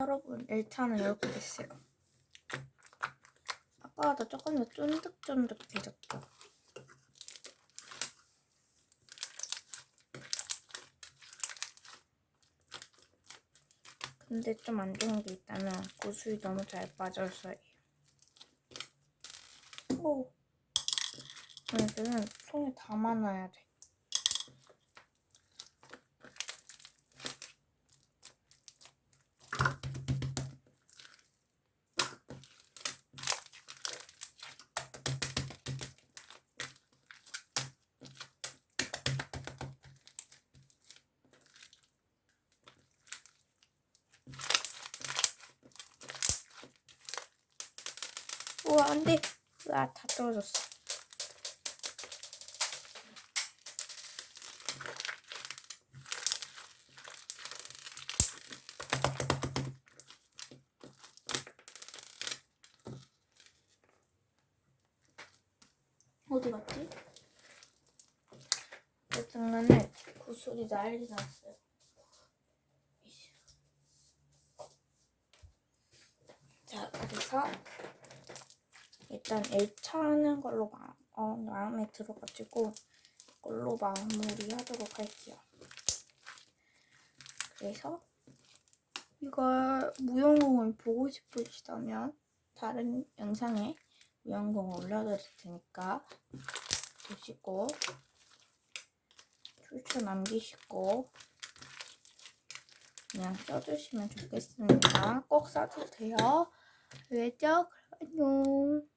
여러분 1차는 이렇게 됐어요. 아까보다 조금 더 쫀득쫀득해졌죠. 근데 좀 안 좋은 게 있다면 고수이 너무 잘 빠져서예요. 오. 얘들은 손에 담아놔야 돼. 우와, 안 돼. 아, 다 떨어졌어. 어디 갔지? 어쨌든간에 구슬이 난리 났어요. 자, 그래서 일단 1차 하는 걸로 마, 어, 마음에 들어가지고 이걸로 마무리 하도록 할게요. 그래서 이걸 무용공을 보고 싶으시다면 다른 영상에 무용공을 올려드릴 테니까 보시고 추천 남기시고 그냥 써주시면 좋겠습니다. 꼭 써주세요. 알겠죠? 안녕.